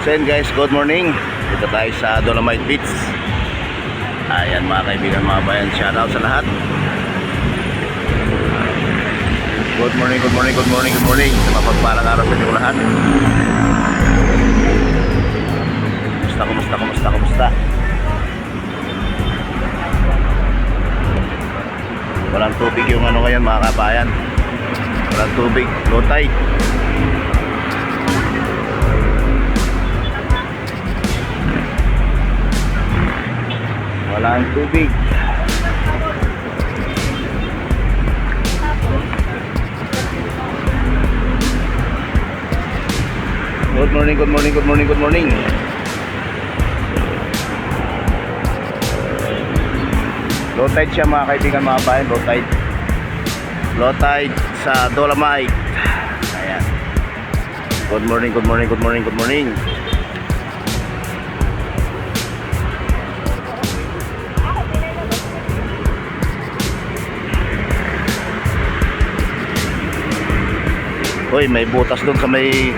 So yun guys, good morning. Dito tayo sa Dolomite Beach. Ayan mga kaibigan, mga bayan, shout out sa lahat. Good morning, good morning, good morning, good morning. Sa mapagpalang araw sa inyo lahat. Kumusta, kumusta, kumusta, kumusta? Walang tubig yung ano ngayon mga kabayan. Walang tubig, low tide. Walang tubig. Good morning, good morning, good morning, good morning. Low tide siya mga kaibigan mga bayan, low tide. Low tide sa Dolomite. Ayan. Good morning, good morning, good morning, good morning. Uy, may butas doon sa may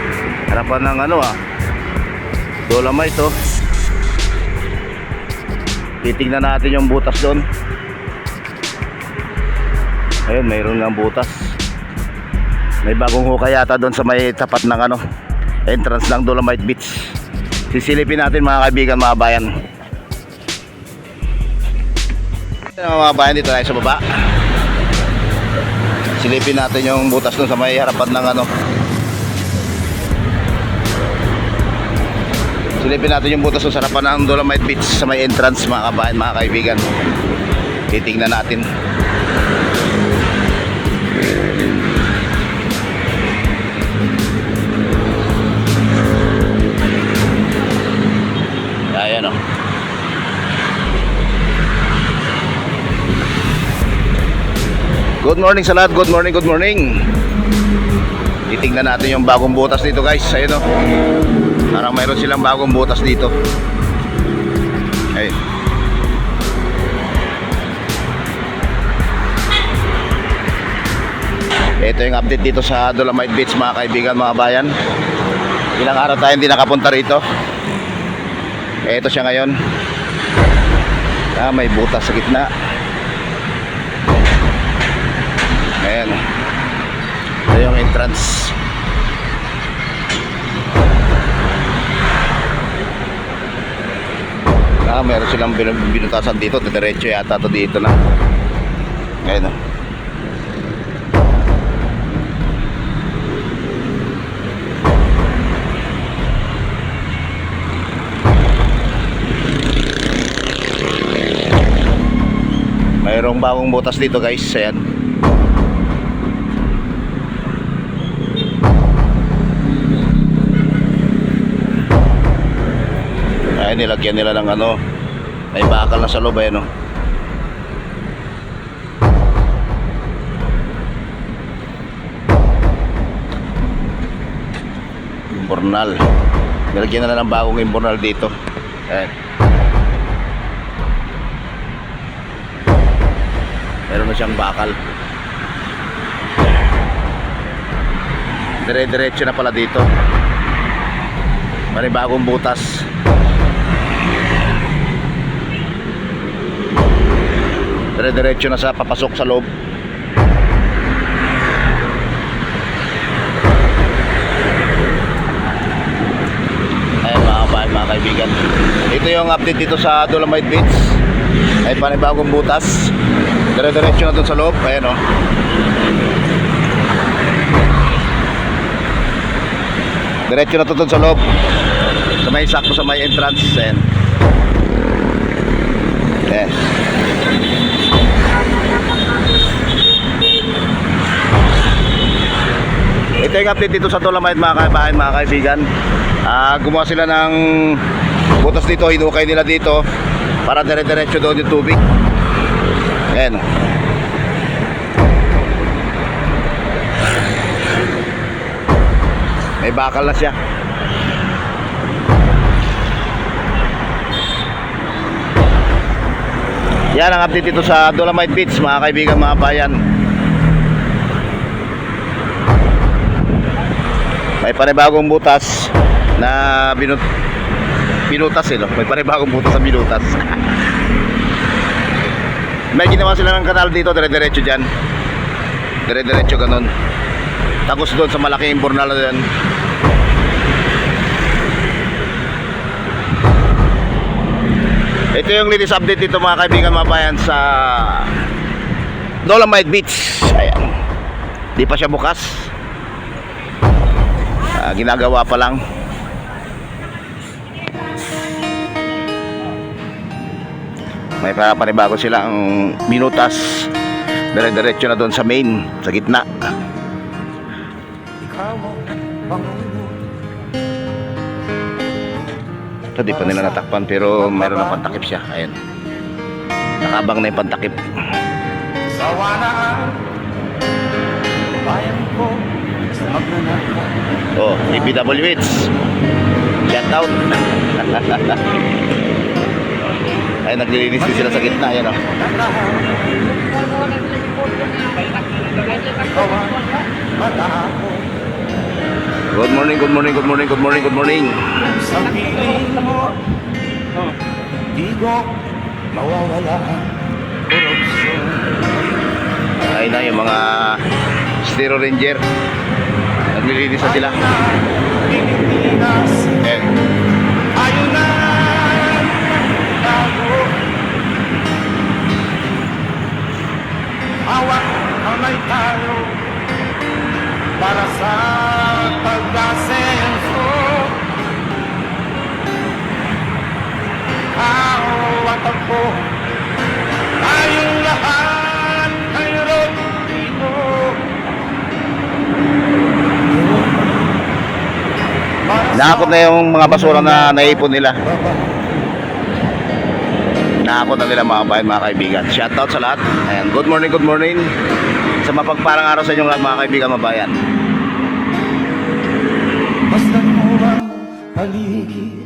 harapan ng ano ah. Dolomite oh. Titingnan natin yung butas doon. Ayun, mayroon ng butas. May bagong hukay yata doon sa may tapat ng ano, entrance ng Dolomite Beach. Sisilipin natin mga kaibigan, mga bayan. Mga bayan dito tayo sa baba. Silipin natin yung butas doon sa may harapan ng ano. Silipin natin yung butas doon sa harapan ng Dolomite Beach sa may entrance mga kabayan, mga kaibigan. Titingnan natin. Ayan o. Good morning sa lahat. Good morning, good morning. Titingnan natin yung bagong butas dito guys. Ayun o. Parang mayroon silang bagong butas dito. Ay. Ito yung update dito sa Dolomite Beach mga kaibigan, mga bayan. Ilang araw tayo hindi nakapunta rito. Ito siya ngayon. Ah, may butas sa gitna. Ayan. Ito yung entrance. Ah, meron silang bin- binutasan dito. Diretso yata to dito na. Ayan o. Mayroong bagong butas dito guys. Ayan. Nilagyan nila ng ano. May bakal na sa loob eh, no? Imbornal. Nilagyan na ng bagong imbornal dito. Ayan. Meron na siyang bakal. Dire-diretso na pala dito. May bagong butas. Dire-diretso na sa papasok sa loob. Ayan mga kabayan, mga kaibigan. Ito yung update dito sa Dolomite Beach. Ay panibagong butas. Dire-diretso na dun sa loob. Ayan o. Diretso na dun sa loob. Sa may sakto sa may entrance. Ayan. Ayan. Yung update dito sa Dolomite mga kaibahan, mga kaibigan. Ah, gumawa sila ng butas dito, hinukay nila dito para dire-diretso doon yung tubig. Ayan. May bakal na siya. Yan ang update dito sa Dolomite Beach mga kaibigan mga bayan. May panibagong butas. na binut binutas eh, no? May panibagong butas sa binutas. May ginawa sila ng kanal dito, dire-diretso dyan. Dire-diretso ganun. Tapos doon sa malaking imburnal na yan. Ito yung latest update dito mga kaibigan mga bayan sa Dolomite Beach. Ayan. Di pa siya bukas. Ah, ginagawa pa lang. May para panibago sila ang minutas. Dire-diretso na doon sa main, sa gitna. Ito di pa nila natakpan pero mayroon na pantakip siya. Ayan. Nakabang na yung pantakip. Sa wanaan Bayan Oh, DPWH. Shout out. Ay, naglilinis din sila sa gitna. Ayan oh. Ang malako Good morning, good morning, good morning, good morning, good morning. Sa piling mo Di ko mawawala ang korupsyon Ay na yung mga Stero Ranger. Naglilinis na sila. Tago Hawak kamay tayo Para sa pag-asenso Hawak ako Nakakot na yung mga basura na naipon nila. Nakakot na nila mga bayan, mga kaibigan. Shout out sa lahat. Ayan. Good morning, good morning. Sa mapagparang araw sa inyong lahat, mga kaibigan, mabayan. Basta mo ang paligid